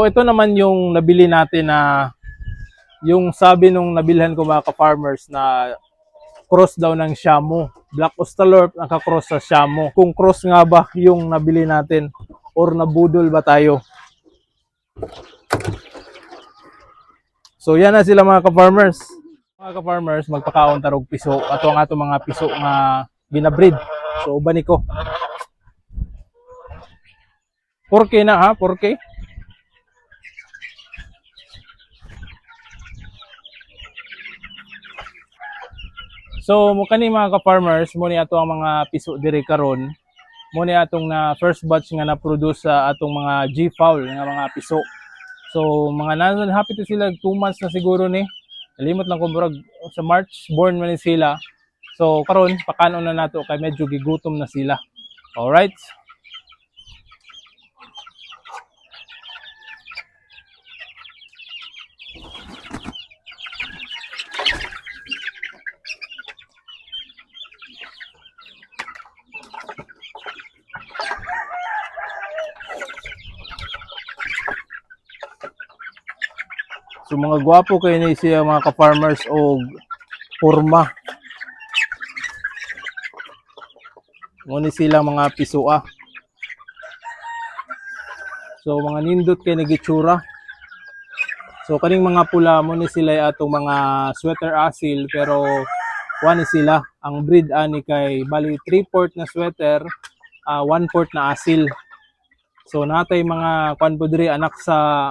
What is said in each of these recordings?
So ito naman yung nabili natin na yung sabi nung nabilhan ko mga ka-farmers na cross daw ng Shamu. Black Ostalorp nakakross sa Shamu. Kung cross nga ba yung nabili natin or nabudol ba tayo? So yan na sila mga ka-farmers. Mga ka-farmers, magpakaon tarog piso. Ato ang ato mga piso nga ginabreed. So ubani ko. 4K na ha, 4K. So mo kani mga ka-farmers, mo ni ato ang mga piso diri karon. Mo ni atong na first batch nga na-produce sa atong mga G-fowl nga mga piso. So mga nanon happy to sila 2 months na siguro ni. Nalimot lang ko murag sa March born man sila. So karon pakanon na nato kay medyo gigutom na sila. Alright. So mga gwapo kayo ni siya mga ka-farmers o porma. Muni sila mga pisua. So mga nindot kay nagitsura. So kaning mga pula mo ni sila atong mga sweater asil pero one sila. Ang breed ani kay bali 3 port na sweater, 1 port na asil. So natay mga kwan anak sa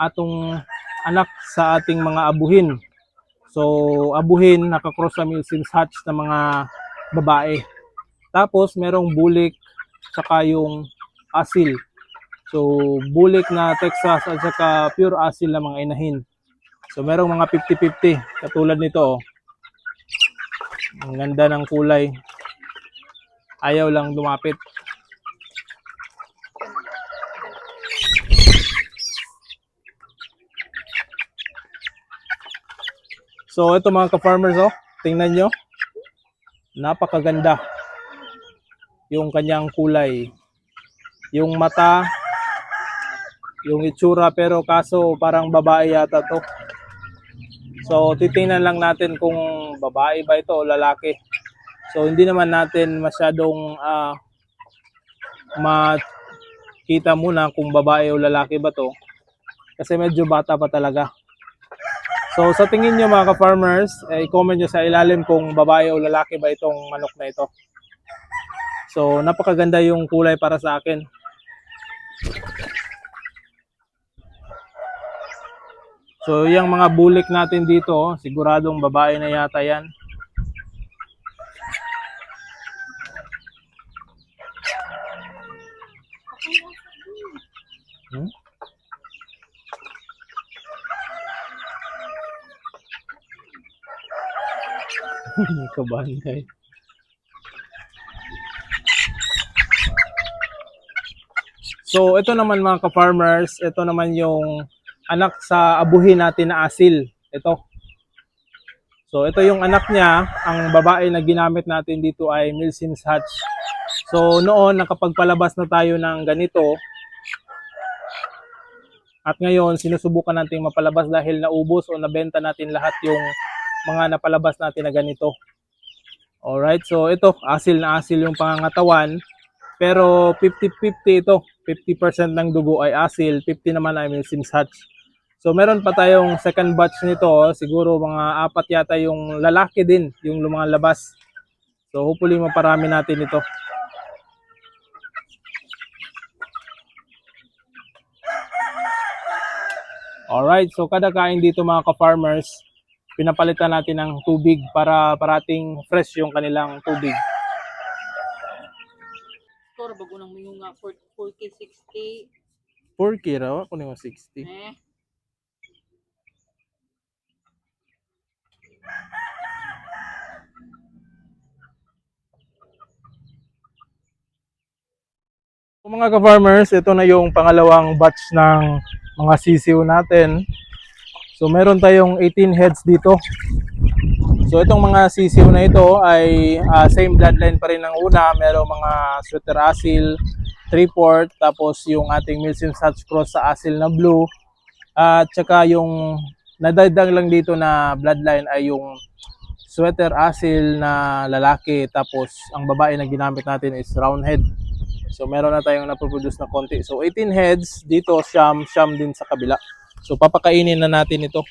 atong anak sa ating mga abuhin. So, abuhin, nakakross kami since hatch na mga babae. Tapos, merong bulik, saka yung asil. So, bulik na Texas at saka pure asil na mga inahin. So, merong mga 50-50. Katulad nito, oh. Ang ganda ng kulay. Ayaw lang dumapit. So ito mga ka-farmers oh, tingnan nyo. Napakaganda. Yung kanyang kulay. Yung mata, yung itsura pero kaso parang babae yata to. So titingnan lang natin kung babae ba ito o lalaki. So hindi naman natin masyadong ah, makita muna kung babae o lalaki ba to. Kasi medyo bata pa talaga. So sa tingin nyo mga ka-farmers, eh, i-comment nyo sa ilalim kung babae o lalaki ba itong manok na ito. So napakaganda yung kulay para sa akin. So yung mga bulik natin dito, oh, siguradong babae na yata yan. Kabahan kayo. So, ito naman mga ka-farmers, ito naman yung anak sa abuhin natin na asil. Ito. So, ito yung anak niya. Ang babae na ginamit natin dito ay Milsins Hatch. So, noon, nakapagpalabas na tayo ng ganito. At ngayon, sinusubukan natin mapalabas dahil naubos o nabenta natin lahat yung mga napalabas natin na ganito. Alright, so ito, asil na asil yung pangangatawan. Pero 50-50 ito. 50% ng dugo ay asil, 50 naman ay Milsim's Hatch. So meron pa tayong second batch nito, siguro mga apat yata yung lalaki din, yung lumalabas. So hopefully maparami natin ito. Alright, so kada kain dito mga ka-farmers, pinapalitan natin ng tubig para parating fresh yung kanilang tubig. Store bago nang mingo nga 4 4K 6K 4K raw, ako na 60. eh So mga ka-farmers, ito na yung pangalawang batch ng mga sisiw natin. So meron tayong 18 heads dito. So itong mga sisiw na ito ay ah, same bloodline pa rin ng una. Merong mga sweater asil, 3-port, tapos yung ating Milsim Satch Cross sa asil na blue, at saka yung nadagdag lang dito na bloodline ay yung sweater asil na lalaki, tapos ang babae na ginamit natin is round head. So meron na tayong napoproduce na konti. So 18 heads, dito siyam, siyam din sa kabila. So papakainin na natin ito.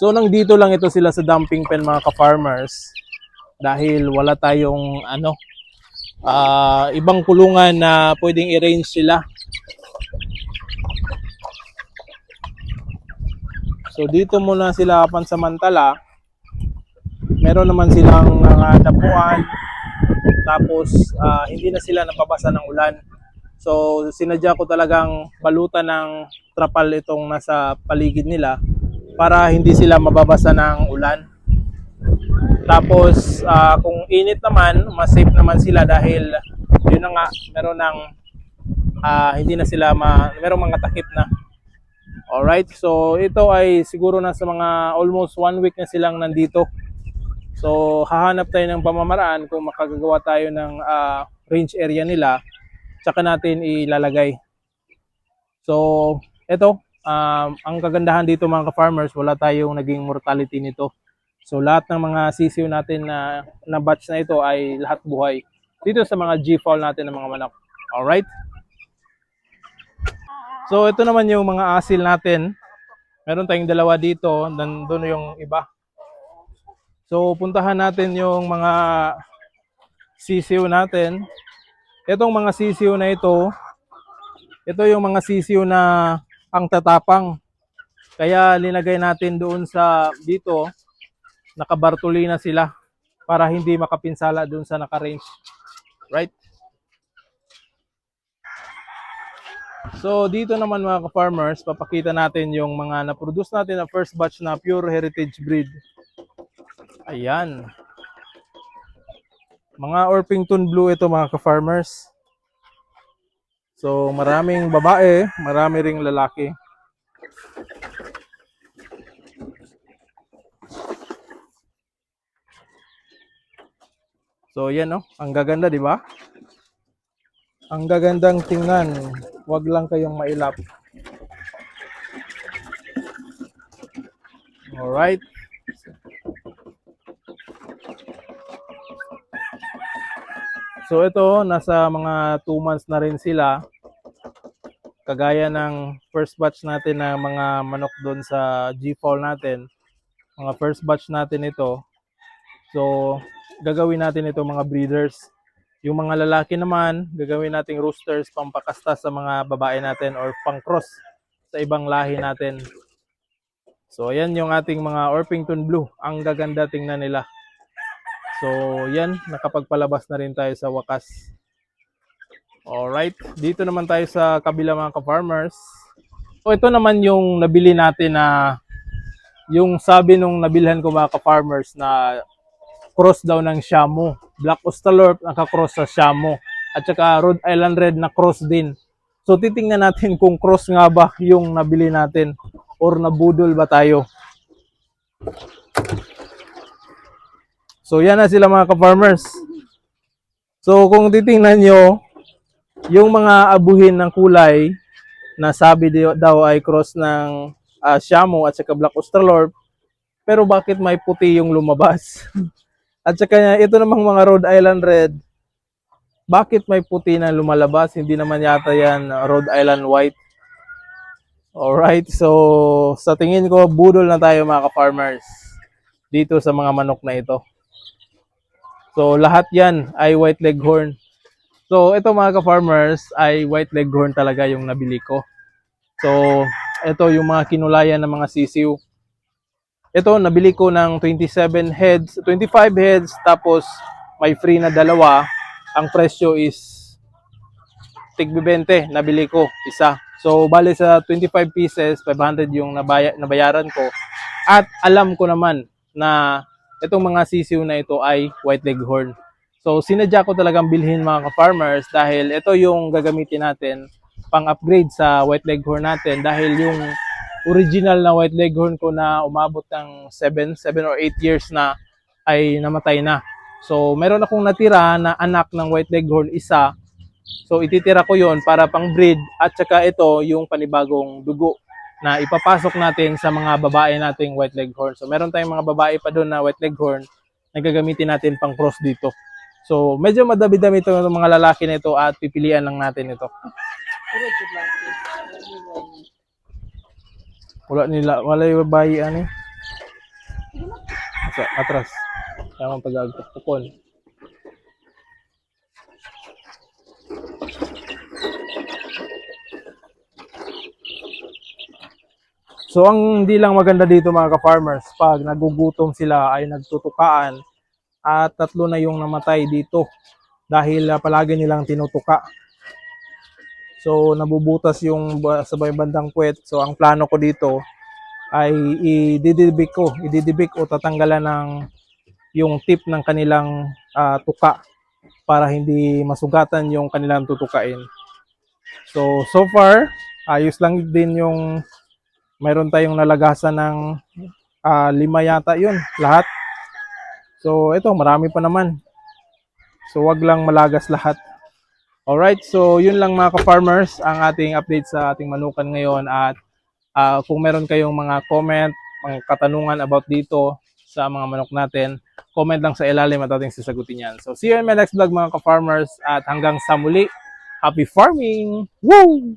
So nang dito lang ito sila sa dumping pen mga ka-farmers dahil wala tayong ano ah, ibang kulungan na pwedeng i-range sila. So dito muna sila pansamantala. Meron naman silang mga dapuan tapos ah, hindi na sila nababasa ng ulan. So sinadya ko talagang balutan ng trapal itong nasa paligid nila para hindi sila mababasa ng ulan. Tapos ah, kung init naman, mas safe naman sila dahil yun na nga, meron ng ah, hindi na sila ma, merong mga takip na. Alright, so ito ay siguro na sa mga almost one week na silang nandito. So hahanap tayo ng pamamaraan kung makagagawa tayo ng ah, range area nila, tsaka natin ilalagay. So ito, um, ang kagandahan dito mga ka-farmers, wala tayong naging mortality nito. So lahat ng mga sisiw natin na, na batch na ito ay lahat buhay. Dito sa mga G-fall natin ng mga manok. Alright? So ito naman yung mga asil natin. Meron tayong dalawa dito, nandun yung iba. So puntahan natin yung mga sisiw natin. Itong mga sisiw na ito, ito yung mga sisiw na ang tatapang. Kaya linagay natin doon sa dito, nakabartuli na sila para hindi makapinsala doon sa naka-range. Right? So dito naman mga ka-farmers, papakita natin yung mga na-produce natin na first batch na pure heritage breed. Ayan. Mga Orpington Blue ito mga ka-farmers. So maraming babae, marami ring lalaki. So yan no, ang gaganda di ba? Ang gagandang tingnan. Huwag lang kayong mailap. Alright. So ito, nasa mga 2 months na rin sila. Kagaya ng first batch natin na mga manok doon sa G-Fall natin. Mga first batch natin ito. So, gagawin natin ito mga breeders. Yung mga lalaki naman, gagawin nating roosters pampakasta sa mga babae natin or pang-cross sa ibang lahi natin. So, ayan yung ating mga Orpington Blue. Ang gaganda tingnan nila. So, yan, nakapagpalabas na rin tayo sa wakas. Alright, dito naman tayo sa kabila mga ka-farmers. So, ito naman yung nabili natin na yung sabi nung nabilhan ko mga ka-farmers na cross daw ng Shamu. Black Ostalorp naka-cross sa Shamu. At saka Rhode Island Red na cross din. So titingnan natin kung cross nga ba yung nabili natin or nabudol ba tayo. So yan na sila mga ka-farmers. So kung titingnan nyo, yung mga abuhin ng kulay na sabi daw ay cross ng ah, Shamu at saka Black Australorp, pero bakit may puti yung lumabas? At saka ito namang mga Rhode Island Red, bakit may puti na lumalabas? Hindi naman yata yan uh, Rhode Island White. Alright, so sa tingin ko, budol na tayo mga ka-farmers dito sa mga manok na ito. So lahat yan ay white leghorn. So ito mga ka-farmers ay white leghorn talaga yung nabili ko. So ito yung mga kinulayan ng mga sisiw. Ito, nabili ko ng 27 heads, 25 heads, tapos may free na dalawa. Ang presyo is tig 20, nabili ko isa. So, bali sa 25 pieces, 500 yung nabaya, nabayaran ko. At alam ko naman na itong mga sisiw na ito ay white leghorn. So, sinadya ko talagang bilhin mga ka-farmers dahil ito yung gagamitin natin pang-upgrade sa white leghorn natin dahil yung original na white leghorn ko na umabot ng 7, 7 or 8 years na ay namatay na. So, meron akong natira na anak ng white leghorn isa. So, ititira ko yon para pang breed at saka ito yung panibagong dugo na ipapasok natin sa mga babae nating white leghorn. So, meron tayong mga babae pa doon na white leghorn na gagamitin natin pang cross dito. So, medyo madami-dami ito ng mga lalaki nito at pipilian lang natin ito. Wala nila, wala yung babae ani. Sa atras. Kaya mong So ang hindi lang maganda dito mga ka-farmers, pag nagugutom sila ay nagtutukaan at tatlo na yung namatay dito dahil ah, palagi nilang tinutuka. So nabubutas yung ba- sa may bandang puwet. So ang plano ko dito ay ididibik ko, ididibik o tatanggalan ng yung tip ng kanilang ah, tuka para hindi masugatan yung kanilang tutukain. So so far, ayos lang din yung mayroon tayong nalagasan ng ah, lima yata yun, lahat. So ito, marami pa naman. So wag lang malagas lahat. Alright, so yun lang mga ka-farmers ang ating update sa ating manukan ngayon at ah, kung meron kayong mga comment, mga katanungan about dito sa mga manok natin, comment lang sa ilalim at ating sasagutin yan. So see you in my next vlog mga ka-farmers at hanggang sa muli, happy farming! Woo!